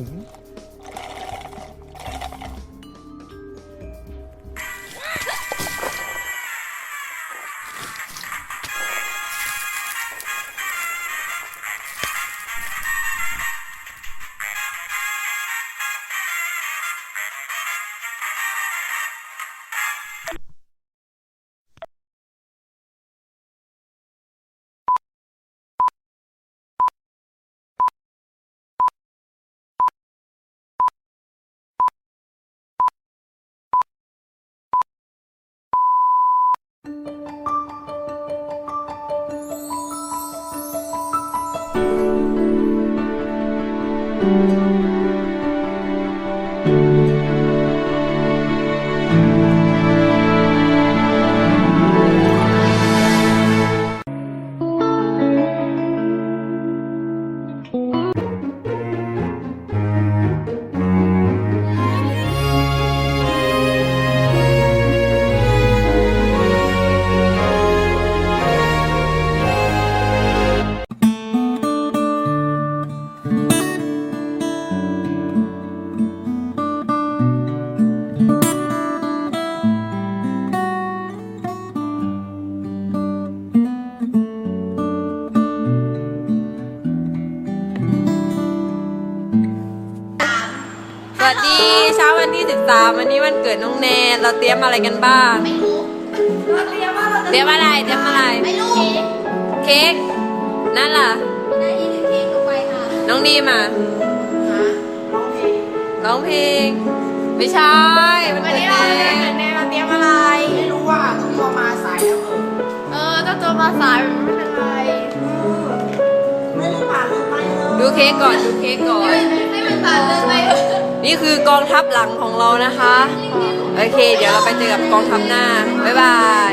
อุ๋ นนี้วันเกิดน้องแนนเราเตรียมอะไรกันบ้าง ไม่รู้เราเตรียมว่าเราจะเตรียมอะไร เตรียมอะไร ไม่รู้เค้ก นั่นล่ะ ได้ยินเค้กลงไปค่ะน้องดีมา ร้องเพลง ไม่ใช่มันวันเกิดนี้แนเรานแนเราเตรียมอะไร ไม่รู้ว่าต้องตัวมาสายแล้วเออเออเจ้าตัวมาสายไม่เป็นไรไม่ได้ผ่านเลยไปเออดูเค้กก่อน ดูเค้กก่อนให้มันตัดเลยไป นี่คือกองทัพหลังของเรานะคะ โอเค เดี๋ยวเราไปเจอกับกองทัพหน้า บ๊ายบาย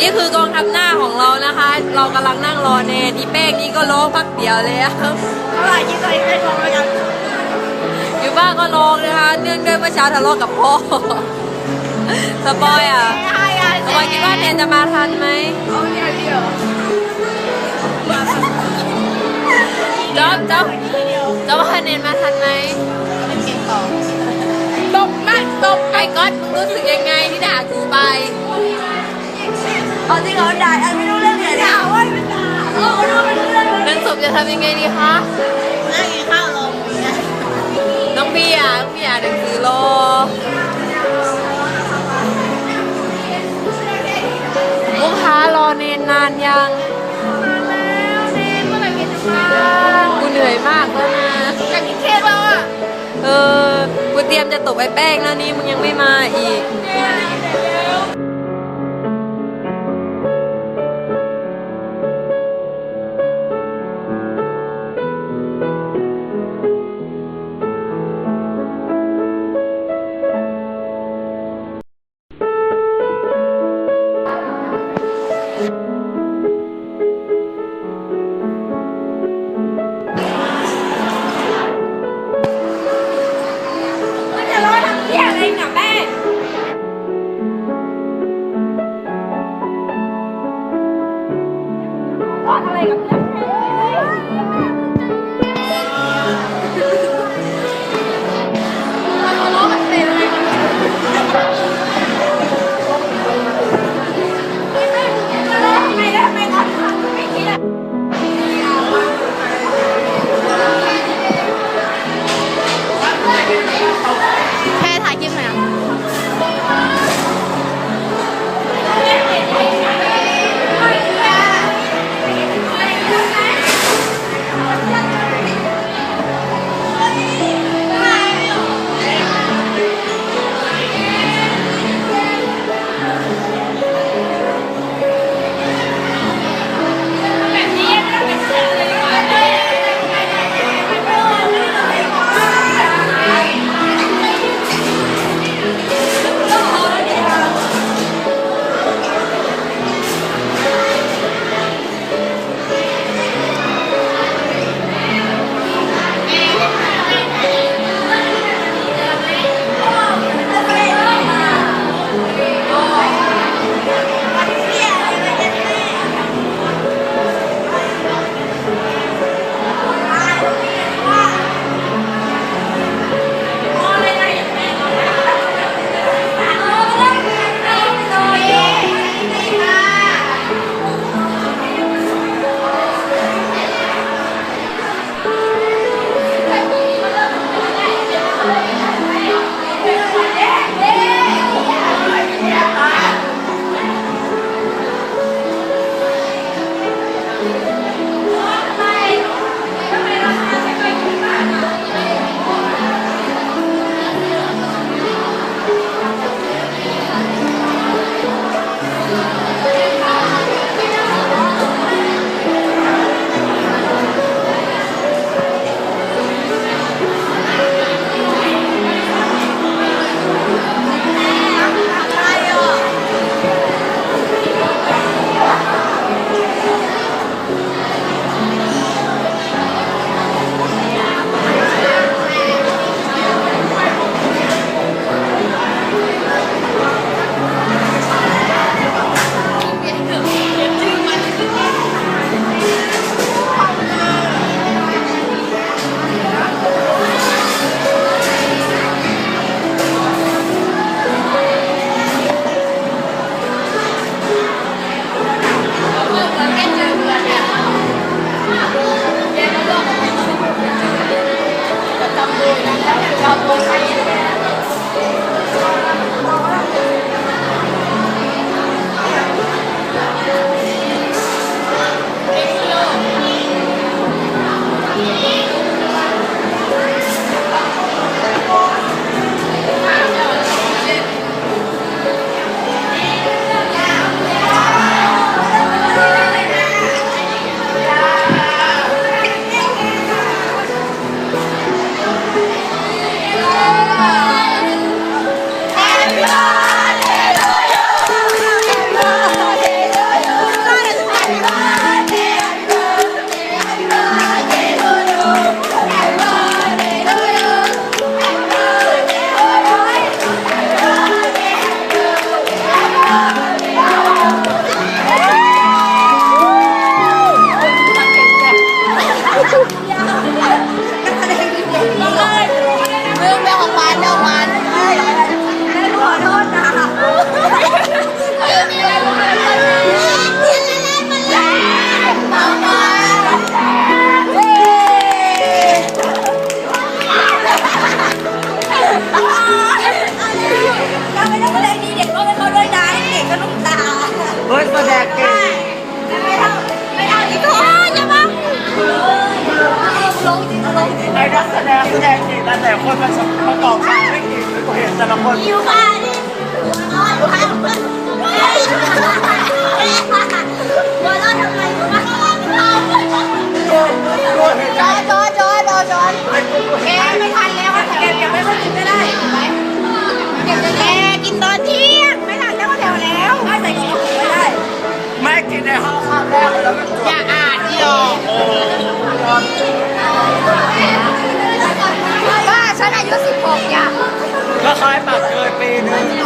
นี่คือกองทัพหน้าของเรานะคะ เรากำลังนั่งรอแนนอีแป้งนี่ก็ร้องพักเดียวเลยอะเท่าไหร่ยี่ตัวเองได้ลงแล้วกันอยู่บ้านก็ร้องนะคะ เนื่องด้วยเมื่อเช้าทะเลาะกับพ่อสปอยอะใช่อะสปอยคิดว่าแนนจะมาทันไหมเอาเดี๋ยวเดี๋ยว จ๊อบจ๊อบจ๊อบว่าแนนมาทันไหมเป็นเกมต่อตบมาตบไอ้ก๊อตมึงรู้สึกยังไงที่ด่ากูไปเอาจริงเหรอด่าอันไม่รู้เรื่องเลยด่าว่าไม่ด่าเออรู้ไม่รู้เรื่องเลยนั้นศพจะทำยังไงดีคะนั่งกินข้าวลงเนี่ยน้องเบียร์น้องเบียร์หนังสือรอลูกค้ารอเนนนานยัง กูเหนื่อยมากแล้วนะอยากกินเค้กแล้วอะ เออ กูเตรียมจะตบไอ้แป้งแล้วนี่มึงยังไม่มาอีก 要多开心。 ก็คล้ายปากเกินปีนึง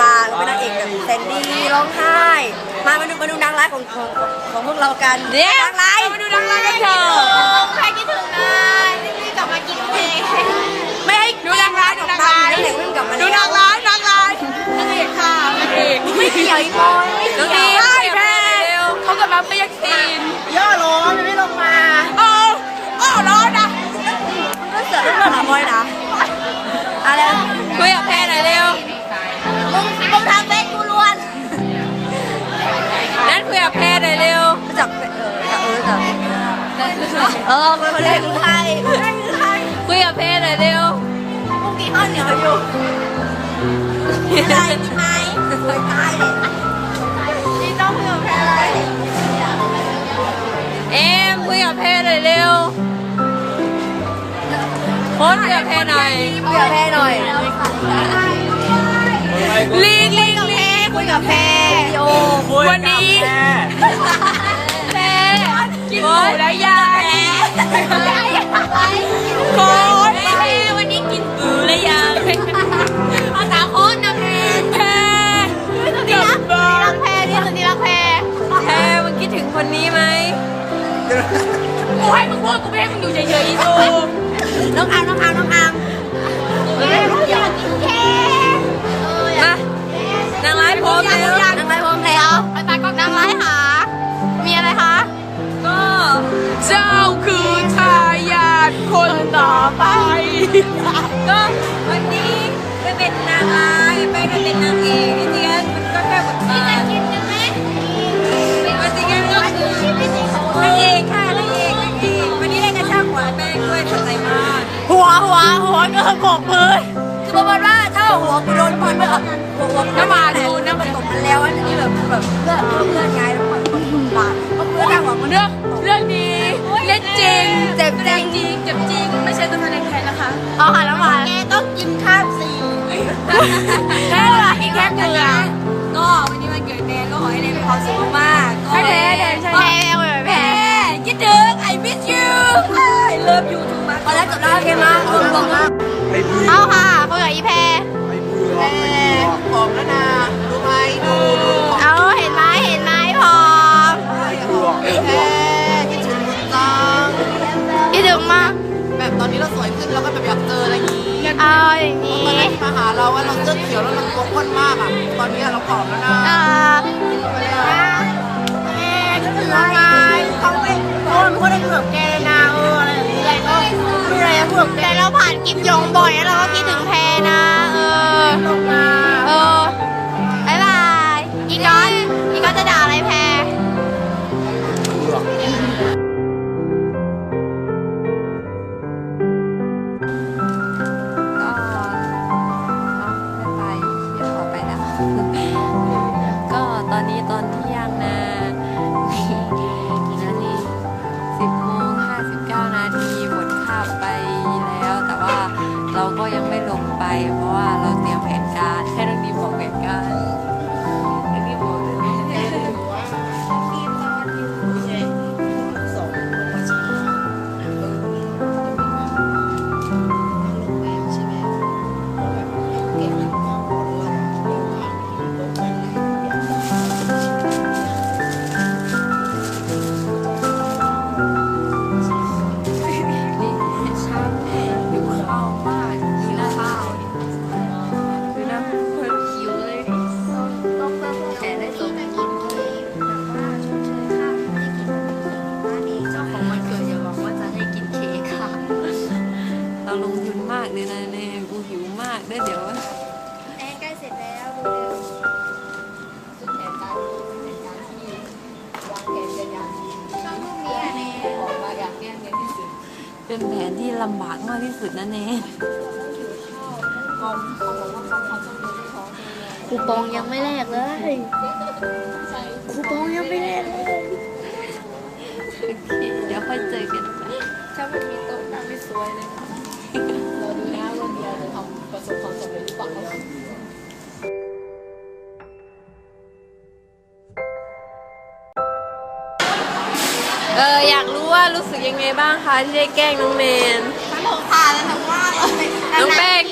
บทบาทเป็นนางเอกแบบแสนดีร้องไห้ มามาดูมาดูนางร้ายของของของพวกเรากันเนี่ยนางร้ายมาดูนางร้ายกันเถอะใครคิดถึงนายรีบกลับมากินเองไม่ให้ดูนางร้ายดูนางร้ายนั่นแหละวิ่งกลับมาดูนางร้ายนางร้ายนางเอกค่ะนางเอกไม่เกี่ยวอีกบอยไม่น้องเกี่ดียวใช่แพ้เขากำลังไปยักซีนย่อร้อนไม่ลงมาเอออ้อร้อนนะก็เสือเรื่องหาบอยนะอะไรคุยกับแพ้หน่อยเร็ว มึงมึงทำเฟซกูล้วน นั่นคุยกับแพ้หน่อยเร็วจับเออจับเออจับเออคนคนแรกคือใครคนแรกคือใครคุยกับแพ้หน่อยเร็วกูกินข้าวเหนียวอยู่อะไรกินไหมเคยตายเลยนี่ต้องคุยกับใครเอ็มคุยกับแพ้หน่อยเร็วโพสต์คุยกับแพ้หน่อยคุยกับแพรหน่อย ลิงลิงลิงคุยกับแพรโอวันนี้แม่แพ้กินหมูแล้วยายโค้ดแพ้วันนี้กินหมูแล้วยายภาษาโค้ดนะแพรแพ้สุดที่รักสุดที่รักแพรนี่สุดที่รักแพรแพ้มึงคิดถึงคนนี้ไหมกูให้มึงพูดกูไม่ให้มึงอยู่เฉยๆอีตูน้องอามน้องอามน้องอามอ พร้อมแล้วนางไม้พร้อมแล้วไอ้ตาก็นางไม้หามีอะไรคะ ก็เจ้าคือทายาทคนต่อไป ก็วันนี้ไปเป็นนางร้ายไปไปเป็นนางเอกจริงๆมันก็แค่บทบาทกินกันไหมวันจริงๆก็คือนางเอกค่ะนางเอกนางเอกวันนี้ได้กระชากหัวแป้งด้วยสนใจมากหัวหัวหัวก็กบพื้นคือประมาณว่าถ้าหัวกูโดนปืนไปแบบหัวหัวน้ำมาดูน้ำ มันตกมันแล้วอันนี้แบบแบบเลือดเลือดไงแล้วมันคนบาดเพราะเพื่อนหัวมันเรื่องเรื่องดีเล่นจริงเจ็บจริงจริงเจ็บจริง ไม่ใช่ตัวแสดงแทนนะคะเอาหาน้ำมาแกต้องกินข้าวสี่แค่ละอีกแค่เกลือก็วันนี้วันเกิดแนนก็ขอให้แนนมีความสุขมากๆก็ให้แพ้แนนใช่แพ้เลยแพ้คิดถึง I miss you I love you too much พอแล้วจบแล้วโอเคมาลงลงมาไอ้เบื่อเอาค่ะคุยกับอีแพ รไอ้เบื่อออกแล้วนะดูไหมดูดูเอาเห็นไหมเห็นไหมพอไอ้เบื่อไอ้เบื่อคิดถึงมึงจังคิดถึงมาก แบบตอนนี้เราสวยขึ้นเราก็แบบอยากเจออะไรอย่างนี้เอาอย่างนี้ตอนแรกที่มาหาเราว่าเราเสื้อเขียวแล้วเราตัวข้นมากอะ ตอนนี้เราผอมแล้วนะอ่าไปเลยอะคิดถึงไงเขาไม่เขาไม่ค่อยได้คุยกับแกเลยนะเอออะไรแบบนี้อะไรก็ไม่อะไรจะพูดกับแกเราผ่านกิฟยงบ่อยแล้วเราก็คิดถึงแพรนะเออลงมาเออบายบาย อีกอน อีกอนจะด่า นั่นเองคูปองยังไม่แลกเลยคูปองยังไม่แลกเลยโอเคเดี๋ยวค่อยเจอกันใหม่ถ้ามันมีโต๊ะนั่งไม่สวยเลยเราดูนะวันเดียวจะทำประสบความสำเร็จหรือเปล่าเอออยากรู้ว่ารู้สึกยังไงบ้างคะที่ได้แกล้งน้องแนน สนุกค่ะสนุกมากเลยน้องแป้ง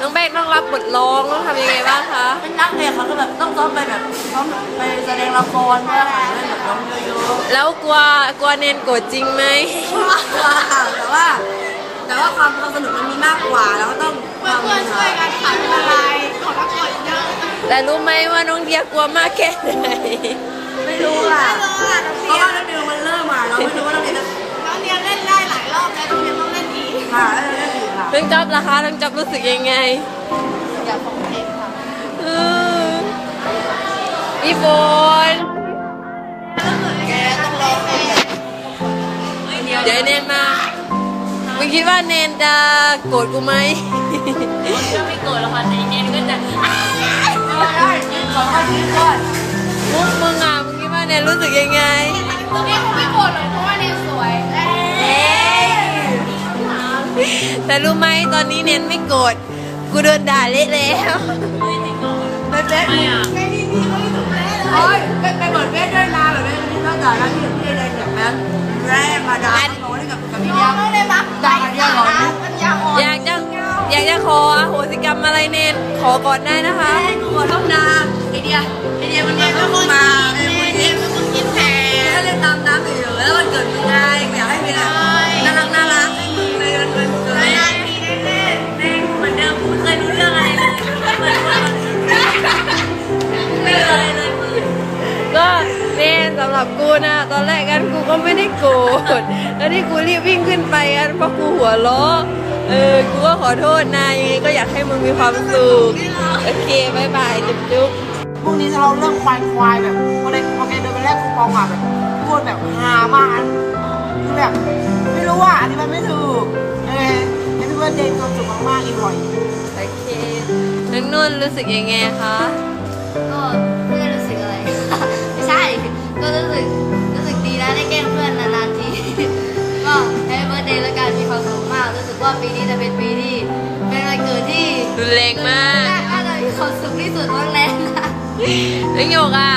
น้องแป้งต้องรับบทร้องต้องทำยังไงบ้างคะ เป็นนักเรียนเขาก็แบบต้องซ้อมไปแบบซ้อมไปแสดงละครเพื่อหาเงินแบบร้องเยอะแล้วกลัวกลัวเนนโกรธจริงไหมกลัวค่ะแต่ว่า แต่ว่าความความสนุกมันมีมากกว่าแล้วก็ต้องความเพื่อนช่วยกันค่ะไม่เป็นไรขอรับก่อนเยอะแต่รู้ไหมว่าน้องเดียกลัวมากแค่ไหน ไม่รู้อะเพ ค่ะได้ได้ดีค่ะน้องจ๊อบล่ะคะน้องจ๊อบรู้สึกยังไง อยากฟังเพลงค่ะเออพี่โฟนแกต้องร้องเพลงเดี๋ยวเนนมามึงคิดว่าเนนจะโกรธกูไหมก็ไม่โกรธหรอกค่ะแต่เนนก็จะได้กินก่อนก็กินก่อนมุกมึงอะมึงคิดว่าเนนรู้สึกยังไงตอนนี้เขาไม่โกรธหรอกเพราะว่าเนน แต่รู้ไหมตอนนี้เน้นไม่โกรธกูโดนด่าเละแล้วไปเป๊ะโอ้ยไปไปเปิดเป๊ะด้วยนะแบบนี้นี่นอกจากนั้นที่ที่ได้แบบนั้นแรงมาดันโน้ตให้กับกับพี่เดียวได้ไหมได้กับพี่เดียวหรอมันยาอ่อนอยากจะอยากจะขอโหสิกรรมอะไรเน้นขอก่อนได้นะคะขอโทษนะไอเดียไอเดียมันมาเข้ามาไอเดียมันกินแผลก็เล่นตามน้ำเฉยๆแล้วมันเกิดมึงไงอยากให้มีอะไร กิดเกิดไม่ได้มีได้เล่นแม่งเหมือนเดิมกูไม่เคยรู้เรื่อะไรเลยไม่เคยเลยมึงก็เนนสำหรับกูนะ ตอนแรกกันกูก็ไม่ได้โกรธแล้วที่กูรีบวิ่งขึ้นไปกันเพราะกูหัวล้อเออ กูก็ขอโทษนะยังไงก็อยากให้มึงมีความสุข โอเคบายบายจุ๊บจุ๊บพรุ่งนี้จะเราเริ่มควายควายแบบพอเด็กพอแกเดินไปแรกคูปองอะแบบพูดแบบฮามากคือ แบบไม่รู้ว่าอันนี้มันไม่ถูกเออให้พี่ว่าเดย์ความสุขมากๆอีกหน่อยโอเคน้องนุ่นรู้สึกยังไงคะ ก็ไม่ได้รู้สึกอะไร ไม่ใช่ ก็รู้สึกรู้สึกดีนะได้แกล้งเพื่อนนานๆที ก็แฮปปี้เบิร์ดเดย์แล้วกันมีความสุขมาก รู้สึกว่าปีนี้จะเป็นปีที่เป็นวันเกิดที่รุนแรงมาก น่าจะมีความสุขที่สุดบ้างแล้วนะน้องโยกอะ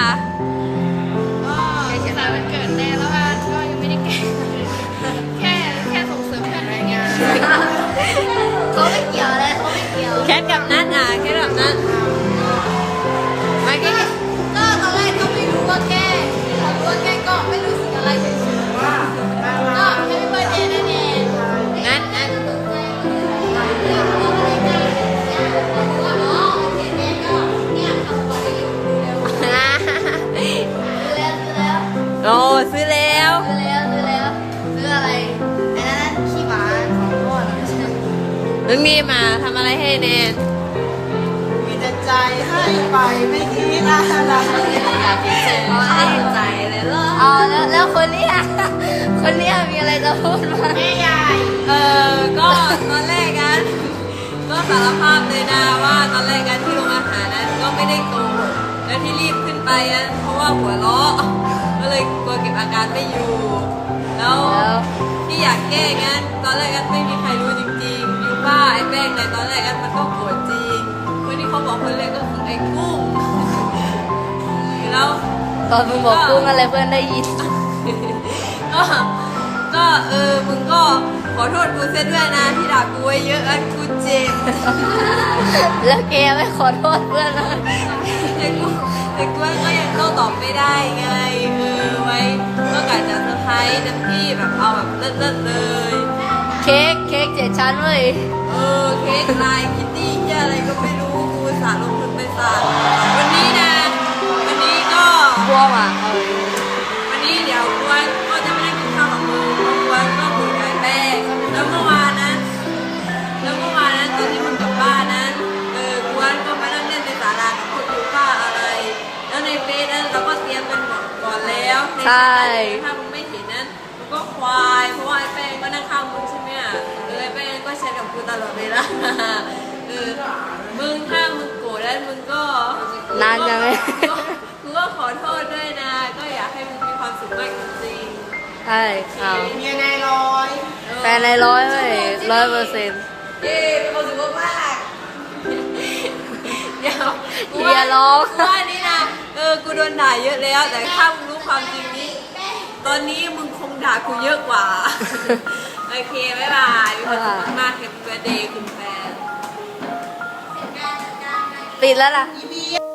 น้องนีมาทำอะไรให้แนนมีแต่ใจให้ไปไม่คิดอะไรอยากกินเจอให้ใจเลยเหรอแล้วคนเนี้ยคนเนี้ยมีอะไรจะพูดมาแม่ยายเออก็ตอนแรกกันก็สารภาพเลยนะว่าตอนแรกกันที่โรงอาหารนั้นก็ไม่ได้โกงแล้วที่รีบขึ้นไปนั้นเพราะว่าหัวเราะก็เลยกลัวเก็บอาการไม่อยู่ แล้วที่อยากแก้งั้นตอนแรกกันไม่มีใครรู้จริงๆอยู่ ว่าไอ้แป้งในตอนแรกกันมันก็โกรธจริงคนที่เขาบอกคนแรกก็คือไอ้กุ้งแล้วตอนมึงบอกกุ้งอะไรเพื่อนได้ยินก็ก็เออมึงก็ขอโทษกูเส้นด้วยนะที่ด่ากูไว้เยอะอันกูเจ็บแล้วแกไม่ขอโทษเพื่อนเลยแต่กูแต่กูก็ยังโต้ตอบไม่ได้ไงเออไว้ก็กะจะเซอร์ไพรส์เต็มที่แบบเอาแบบเลิศๆเลย เค้กเค้กเจ็ดชั้นเว้ยเออเค้กลายคิตตี้เหียอะไรก็ไม่รู้กูสาลงทุนไปสาวันนี้นะ วันนี้ก็บัวอะวันนี้เดี๋ยวกวนก็จะไม่ได้กินข้าวกับมึงเพราะกวนก็คุยกับไอ้แป้งแล้วเมื่อวานนั้น แล้วเมื่อวานนั้นตอนที่มึงกลับบ้านนั้น เออกวนก็มานั่งเล่นในศาลากับคนอยู่ป้าอะไร แล้วในเฟซนั้นเราก็เตรียมกันหมดก่อนแล้วในเฟซนั้นถ้ามึงไม่เห็นนั้นมึงก็ควายเพราะว่าไอ้แป้งก็นั่งข้างมึงใช่ไหม กูตลอดเวลาเออมึงถ้ามึงโกรธแล้วมึงก็นานจังเลยกูก็กูก็ขอโทษด้วยนะ ก็อยากให้มึงมีความสุขมากจริงใช่เอาเมียนายร้อยๆแฟนในร้อยเลยร้อยเปอร์เซ็นต์เย้มีความสุขมากเดี๋ยวกูอย่าร้องกูว่านี่นะเออกูโดนด่าเยอะแล้ว แต่ถ้ามึงรู้ความจริงนี้ ตอนนี้มึงคงด่ากูเยอะกว่า โอเค บ๊ายบายมีความสุขมากๆแฮปปี้เบิร์ดเดย์คุณแฟน ปิดแล้วล่ะ อีเมีย